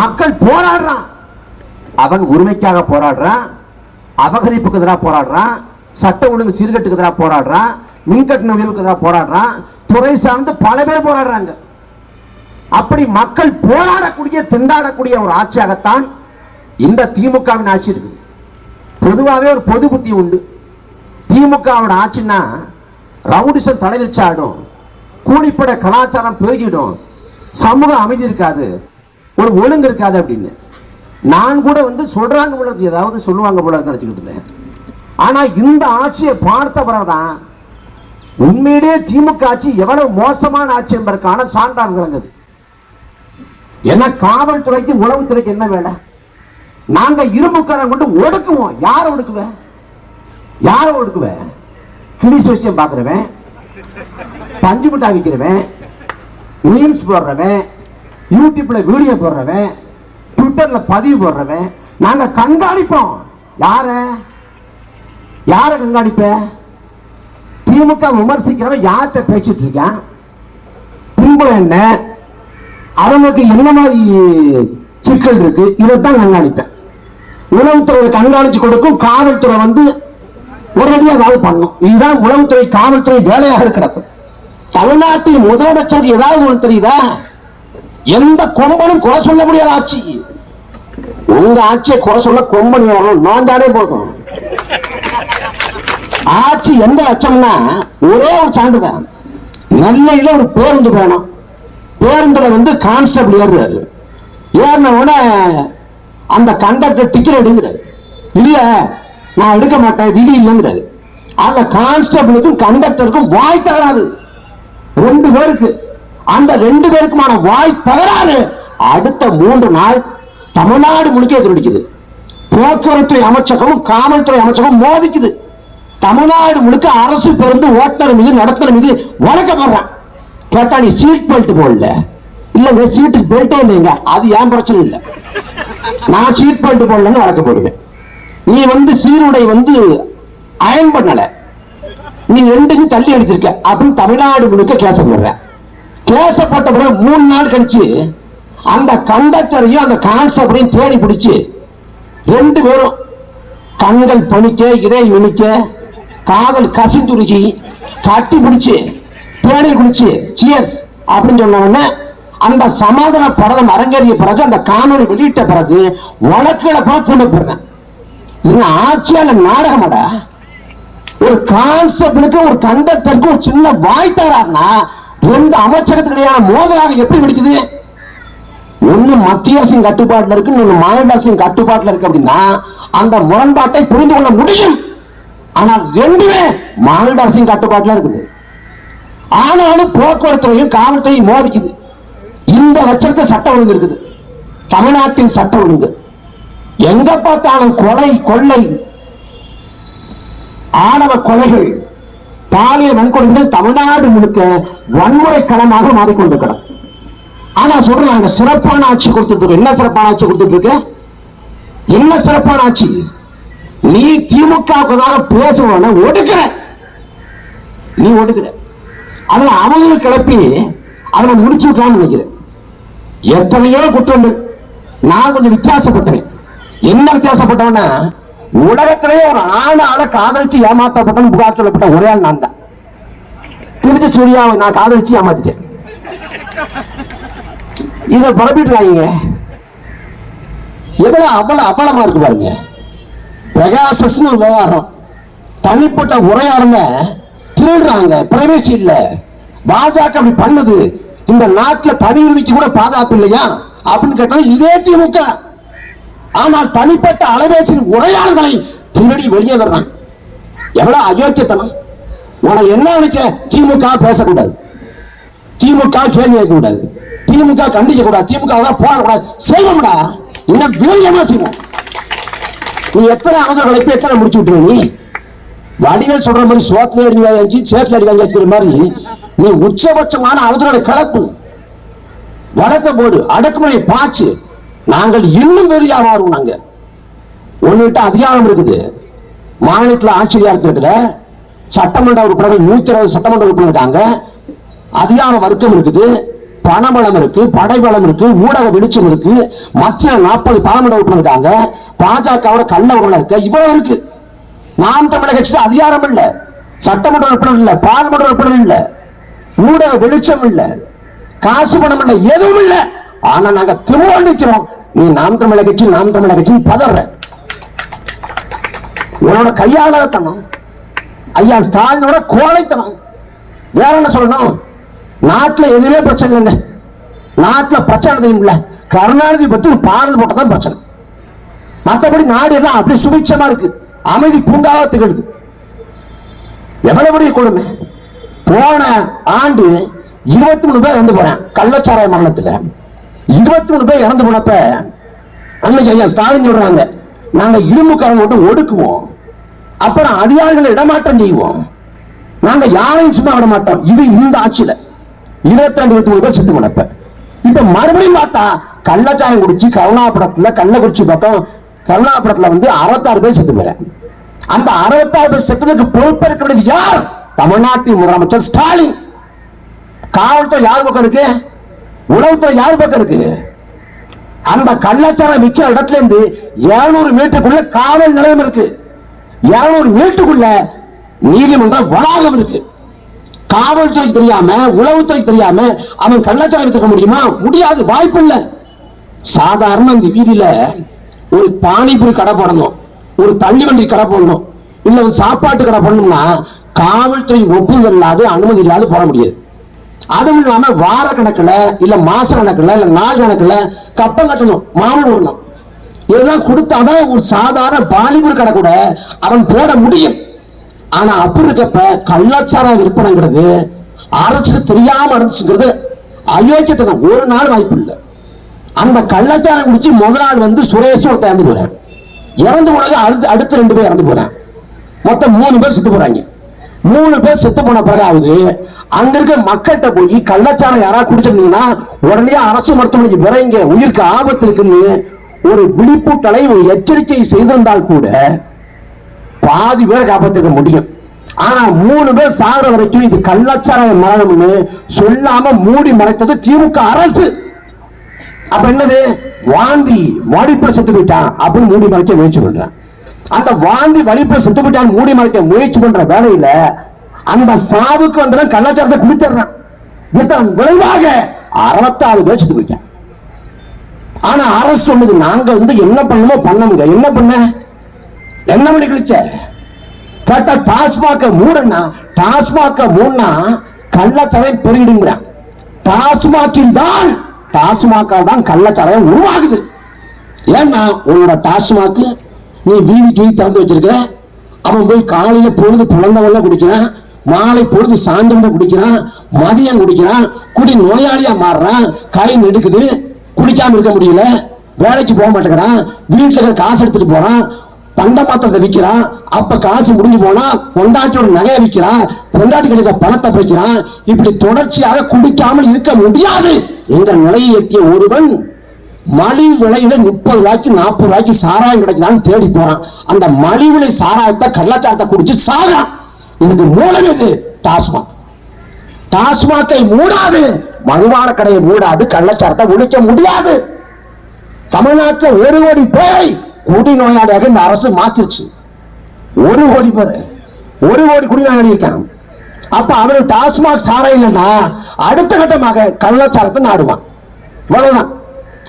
மக்கள் போராடுறான். அவன் உரிமைக்காக போராடுறான். அபகரிப்புக்கு எதிராக போராடுறான். சட்ட ஒழுங்கு சீர்கட்டுக்கு எதிராக போராடுறான். மின்கட்டண உயர்வுக்கு எதிராக போராடுறான். துறை சார்ந்து பல பேர் போராடுறாங்க. அப்படி மக்கள் போராடக்கூடிய திண்டாடக்கூடிய ஒரு ஆட்சியாகத்தான் இந்த திமுகவின் ஆட்சி இருக்குது. பொதுவாகவே ஒரு பொது புத்தி உண்டு. திமுகவோட ஆட்சின்னா ரவுடிசம் தலைவிரிச்சாடும் கூலிப்பட கலாச்சாரம் பெருகிடும். சமூக அமைதி இருக்காது. ஒரு ஒழுங்கு இருக்காது அப்படின்னு. நான் கூட வந்து சொல்றாங்க போல இருக்கு, ஏதாவது சொல்லுவாங்க போல நினச்சிக்கிட்டு நினைச்சுக்கிட்டு இருந்தேன். ஆனா இந்த ஆட்சியை பார்த்த பிறகுதான் உண்மையிலேயே திமுக ஆட்சி எவ்வளவு மோசமான ஆட்சி என்பதற்கான சான்றான் விளங்குது. என்ன காவல்துறைக்கு உளவுத்துறைக்கு என்ன வேலை? நாங்க இரும்புக்காரன் கொண்டு ஒடுக்குவோம். யார் ஒடுக்குவேன் யார ஒடுக்குவேன் கிளி விஷயம் பார்க்குறவன் பஞ்சு முட்டா விற்கிறவன் மீம்ஸ் போடுறவன் யூடியூப்பில் வீடியோ போடுறவன் ட்விட்டரில் பதிவு போடுறவன் நாங்கள் கண்காணிப்போம். யாரை? யாரை கண்காணிப்ப? திமுக விமர்சிக்கிறவன் யார்கிட்ட பேசிட்டு இருக்கான்? பின்புலம் என்ன? அவனுக்கு என்ன மாதிரி சிக்கல் இருக்கு? இதைத்தான் கண்காணிப்பேன். உளவுத்துறை கண்காணிச்சு கொடுக்கும் காவல்துறை வந்து உடனடியாக ஏதாவது பண்ணும் இதுதான் உளவுத்துறை காவல்துறை வேலையாக இருக்கிறது தமிழ்நாட்டின் முதலமைச்சர் ஏதாவது ஒன்று தெரியுதா? எந்த கொம்பனும் குறை சொல்ல முடியாத ஆட்சி. உங்க ஆட்சியை குறை சொல்ல கொம்பன் வரணும் நான் தானே போதும் ஆட்சி எந்த லட்சம்னா ஒரே ஒரு சான்றுதான். நெல்லையில ஒரு பேருந்து வேணும். பேருந்துல வந்து கான்ஸ்டபிள் ஏறுறாரு. ஏறின உடனே அந்த கண்டக்டர் டிக்கெட் எடுங்கிறாரு இல்ல நான் எடுக்க மாட்டேன் விதி இல்லைங்கிறாரு. அந்த கான்ஸ்டபிளுக்கும் கண்டக்டருக்கும் வாய் தராது ரெண்டு பேருக்கு. அந்த ரெண்டு பேருக்குமான வாய் தகராறு அடுத்த மூன்று நாள் தமிழ்நாடு முழுக்க எதிரொலிக்குது. போக்குவரத்து அமைச்சகமும் காவல்துறை அமைச்சகம் மோதிக்குது. தமிழ்நாடு முழுக்க அரசு பேருந்து ஓட்டுநர் மீது நடத்துற மீது வழக்கப்படுறான் கேட்டா நீ சீட் பெல்ட் போடல. இல்லங்க சீட்டுக்கு பெல்ட்டே இல்லைங்க. அது ஏன் பிரச்சனை இல்லை? நான் சீட் பெல்ட் போடலன்னு வழக்க போடுவேன். நீ வந்து சீருடை வந்து அயன் பண்ணல. நீ ரெண்டுக்கும் தள்ளி எடுத்திருக்க அப்படின்னு தமிழ்நாடு முழுக்க கேச போடுற பேசப்பட்ட பிறகு மூணு நாள் கழிச்சு அந்த கண்டக்டரையும் அந்த கான்செப்டையும் தேடி பிடிச்சி ரெண்டு பேரும் கண்கள் பணிக்க இதை இனிக்க காதல் கசிந்துருகி கட்டி பிடிச்சி தேடி குடிச்சு சியர்ஸ் அப்படின்னு சொன்ன உடனே அந்த சமாதான படம் அரங்கேறிய பிறகு அந்த காணொலி வெளியிட்ட பிறகு வழக்குகளை பார்த்து கொண்டு போடுறேன் இது ஆட்சியாளர் நாடகமாடா ஒரு கான்செப்டுக்கு ஒரு கண்டக்டருக்கு ஒரு சின்ன வாய் தராருன்னா ரெண்டு அமைச்சகத்துக்கு இடையான மோதலாக எப்படி வெடிக்குது? ஒண்ணு மத்திய அரசின் கட்டுப்பாட்டில் இருக்கு இன்னொன்னு மாநில அரசின் கட்டுப்பாட்டில் இருக்கு அப்படின்னா அந்த முரண்பாட்டை புரிந்து கொள்ள முடியும். ஆனால் ரெண்டுமே மாநில அரசின் கட்டுப்பாட்டில் இருக்குது. ஆனாலும் போக்குவரத்துறையும் காவல்துறையும் மோதிக்குது. இந்த வச்சிருக்க சட்ட ஒழுங்கு இருக்குது. தமிழ்நாட்டின் சட்ட ஒழுங்கு. எங்க பார்த்தாலும் கொலை கொள்ளை ஆணவ கொலைகள் பாலியல் வன்கொடுமைகள் தமிழ்நாடு முழுக்க வன்முறை களமாக மாறிக்கொண்டிருக்கிறோம் ஆனா சொல்றேன் நாங்க சிறப்பான ஆட்சி கொடுத்துட்டு இருக்கோம் என்ன சிறப்பான ஆட்சி கொடுத்துட்டு இருக்க? என்ன சிறப்பான ஆட்சி? நீ திமுகவுக்காக பேசுவன ஒடுக்கிற. நீ ஒடுக்கிற. அதுல அவங்க கிளப்பி அவனை முடிச்சு விட்டலாம்னு நினைக்கிறேன். எத்தனையோ குற்றங்கள். நான் கொஞ்சம் வித்தியாசப்பட்டேன் என்ன வித்தியாசப்பட்டவனா உலகத்திலேயே ஒரு ஆணால காதலிச்சு ஏமாத்தப்பட்டவன் புகார் சொல்லப்பட்ட ஒரே ஆள் நான் தான். திருச்சி சூர்யாவை நான் காதலிச்சு ஏமாத்திட்டேன். இதை பரப்பிட்டுறாங்க எவ்வளவு அவ்வளவு அவலமா இருக்கு பாருங்க. பிரகாசஸ்னு விவகாரம். தனிப்பட்ட உரையாடல திருடுறாங்க. பிரைவசி இல்ல. பாஜக அப்படி பண்ணுது. இந்த நாட்டில் தனி உரிமைக்கு கூட பாதுகாப்பு இல்லையா? அப்படின்னு கேட்டால் இதே திமுக. ஆனால் தனிப்பட்ட அலைபேசியின் உரையாடல்களை திருடி வெளியே வர்றான். எவ்வளவு அயோக்கியத்தனம். உனக்கு என்ன நினைக்கிற திமுக பேசக்கூடாது. திமுக கேள்வி கேட்கக்கூடாது. திமுக கண்டிக்க கூடாது திமுக அதான் போடக்கூடாது செய்வோம்டா. இன்னும் வீரியமா செய்வோம். நீ எத்தனை அமைச்சர்களை கலைப்பு எத்தனை முடிச்சு விட்டுருவ நீ? வடிவேல் சொல்ற மாதிரி சோத்துல அடி வாங்கி சேத்துல அடி வச்சுக்கிற மாதிரி நீ உச்சபட்சமான அவதரோட கலப்பு. வளர்த்த போது அடக்குமுறை பாச்சு நாங்கள் இன்னும் வெறியா மாறுவோம் நாங்க. ஒன்னுகிட்ட அதிகாரம் இருக்குது. மாநிலத்தில் ஆட்சி அதிகாரத்தில் இருக்கிற சட்டமன்ற உறுப்பினர்கள் நூத்தி இருபது சட்டமன்ற உறுப்பினர் இருக்காங்க. அதிகார வர்க்கம் இருக்குது பணபலம் இருக்கு படைபலம் இருக்கு ஊடக வெளிச்சம் இருக்கு. மத்திய நாற்பது பாராளுமன்ற உறுப்பினர் இருக்காங்க. பாஜகவோட கள்ள உறவுல இருக்க இவ்வளவு இருக்கு. நாம் தமிழக கட்சி அதிகாரம் இல்ல. சட்டமன்ற உறுப்பினர் இல்ல பாராளுமன்ற உறுப்பினர் இல்ல. ஊடக வெளிச்சம் இல்ல. காசு பணம் இல்ல எதுவும் இல்லை. ஆனா நாங்க திரும்ப நிக்கிறோம் நீ நாம் தமிழக கட்சி நாம் தமிழக கட்சி பதற. உன்னோட கையாளத்தனம் ஐயா ஸ்டாலினோட கோழைத்தனம். வேற என்ன சொல்லணும்? நாட்டுல எதுவுமே பிரச்சனை இல்லை நாட்டுல பிரச்சனை எதுவும் இல்ல. கருணாநிதி பத்தி ஒரு பாரதி போட்டதான் பிரச்சனை. மற்றபடி நாடு எல்லாம் அப்படி சுபிட்சமா இருக்கு. அமைதி பூங்காவா திகழுது. எவ்வளவு பெரிய கொடுமை? போன ஆண்டு இருபத்தி மூணு பேர் வந்து போறேன் கள்ளச்சாராய மரணத்துல. இருபத்தி மூணு பேர் இறந்து போனப்ப அன்னைக்கு ஐயா ஸ்டாலின் சொல்றாங்க நாங்க இரும்பு கரம் ஒடுக்குவோம். அப்புறம் அதிகாரிகளை இடமாற்றம் செய்வோம். நாங்க யாரையும் சும்மா விட மாட்டோம். இது இந்த ஆட்சியில. இருபத்தி ரெண்டு இருபத்தி மூணு பேர் செத்து போனப்ப. இப்ப மறுபடியும் பார்த்தா கள்ளச்சாயம் குடிச்சு கருணாபுரத்துல கள்ளக்குறிச்சி பக்கம் கருணாபுரத்துல வந்து அறுபத்தாறு பேர் செத்து போறேன் அந்த அறுபத்தாறு பேர் செத்ததுக்கு பொறுப்பேற்க வேண்டியது யார்? தமிழ்நாட்டின் முதலமைச்சர் ஸ்டாலின். காவல்துறை யார் பக்கம் இருக்கு? உழைப்புல யார் பக்கம் இருக்கு? அந்த கள்ளச்சாரம் விற்கிற இடத்துல இருந்து 700 மீட்டருக்குள்ள காவல் நிலையம் இருக்கு. 700 மீட்டருக்குள்ள நீதிமன்ற வளாகம் இருக்கு. காவல்துறை தெரியாம உளவுத்துறை தெரியாம அவன் கள்ளச்சாரம் எடுத்துக்க முடியுமா? முடியாது வாய்ப்பு இல்லை. சாதாரண இந்த வீதியில ஒரு பானிபூரி கடை போடணும் ஒரு தள்ளி வண்டி கடை போடணும் இல்லை சாப்பாட்டு கடை போடணும்னா காவல்துறை ஒப்புதல் இல்லாத அனுமதி இல்லாத போட முடியாது. அதுவும் இல்லாம வார கணக்குல இல்ல மாச கணக்குல இல்ல நாள் கணக்குல கப்பம் கட்டணும் மாமூல் விடணும் இதெல்லாம் கொடுத்தாதான் ஒரு சாதாரண பாலிபூர் கடை கூட அவன் போட முடியும். ஆனா அப்படி இருக்கப்ப கள்ளச்சாரம் விற்பனைங்கிறது அரசுக்கு தெரியாம இருந்துச்சுங்கிறது அயோக்கியத்தனம். ஒரு நாள் வாய்ப்பு இல்லை. அந்த கள்ளச்சாரம் குடிச்சு முதல் நாள் வந்து சுரேஷ் ஒருத்தன் இறந்து போறேன் இறந்து போனது அடுத்து அடுத்து ரெண்டு பேர் இறந்து போறேன் மொத்தம் மூணு பேர் செத்து போறாங்க. மூணு பேர் செத்து போன பிறகாவது அங்க இருக்க மக்கள்கிட்ட போய் கள்ளச்சாரம் யாராவது குடிச்சிருந்தீங்கன்னா உடனே அரசு மருத்துவமனைக்கு விரைங்க உயிருக்கு ஆபத்து இருக்குன்னு ஒரு விழிப்புட்டலை ஒரு எச்சரிக்கை செய்திருந்தால் கூட பாதி பேரை காப்பாற்றிருக்க முடியும். ஆனா மூணு பேர் சாகிற வரைக்கும் இது கள்ளச்சாராய மரணம்னு சொல்லாம மூடி மறைத்தது திமுக அரசு. அப்ப என்னது? வாந்தி வாடிப்பட செத்து போயிட்டான் அப்படின்னு மூடி மறைக்க முயற்சி பண்றான். அந்த வாந்தி வலிப்பு செத்து மூடி மறைக்க முயற்சி பண்ற வேலையில அந்த சாவுக்கு வந்து கலாச்சாரத்தை குடிச்சிடுறான். இதன் விளைவாக அறுபத்தாறு பேர் செத்து போயிட்டான் ஆனா அரசு சொன்னது நாங்க வந்து என்ன பண்ணணுமோ. பண்ணமுங்க என்ன பண்ண? என்ன பண்ணி கிழிச்ச கேட்டா டாஸ்மாக மூடனா டாஸ்மாக மூடனா கள்ளச்சாராயம் பெருகிடுங்கிறான். டாஸ்மாகில் தான் டாஸ்மாக்கால் தான் கள்ளச்சாராயம் உருவாகுது. ஏன்னா உன்னோட டாஸ்மாக்கு நீ வீதி வீதி திறந்து வச்சிருக்க அவன் போய் காலையில பொழுது பிறந்தவங்க குடிக்கிறான். மாலை பொழுது சாயந்தரம் குடிக்கிறான். மதியம் குடிக்கிறான். குடி நோயாளியா மாறுறான். கை நெடுக்குது. குடிக்காம இருக்க முடியல. வேலைக்கு போக மாட்டேங்கிறான். வீட்டுல இருக்கிற காசு எடுத்துட்டு போறான். பண்ட பாத்திரத்தை விற்கிறான் அப்ப காசு முடிஞ்சு போனா பொண்டாட்டியோட நகையை விற்கிறான் பொண்டாட்டிகளுக்கு பணத்தை பிடிக்கிறான் இப்படி தொடர்ச்சியாக குடிக்காமல் இருக்க முடியாது என்ற நிலையை எட்டிய ஒருவன் மலிவு விலையில முப்பது ரூபாய்க்கு நாற்பது ரூபாய்க்கு சாராயம் கிடைக்கலான்னு தேடி போறான். அந்த மலிவு விலை சாராயத்தை கள்ளச்சாரத்தை குடிச்சு சாகிறான். இதுக்கு மூலம் எது? டாஸ்மாக். டாஸ்மாக்கை மூடாது. மதுபான கடையை மூடாது. கள்ளச்சாரத்தை ஒழிக்க முடியாது. தமிழ்நாட்டில் ஒரு கோடி பேரை குடி நோயாளியாக இந்த அரசு மாத்திருச்சு ஒரு கோடி பேர். ஒரு கோடி குடிநோயாளி இருக்காங்க. அப்ப அவரு டாஸ்மாக் சாரம் இல்லைன்னா அடுத்த கட்டமாக கள்ளச்சாரத்தை நாடுவான். இவ்வளவுதான்.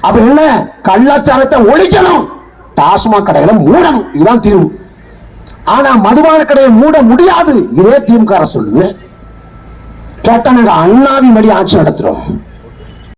அப்ப என்ன? கள்ளாச்சாரத்தை ஒழிக்கணும். டாஸ்மாக் கடைகளை மூடணும். இதுதான் தீர்வு. ஆனா மதுபான கடையை மூட முடியாது. இதே திமுக அரசு சொல்லுது. கேட்டா நாங்க அண்ணாவின் படி ஆட்சி நடத்துறோம்.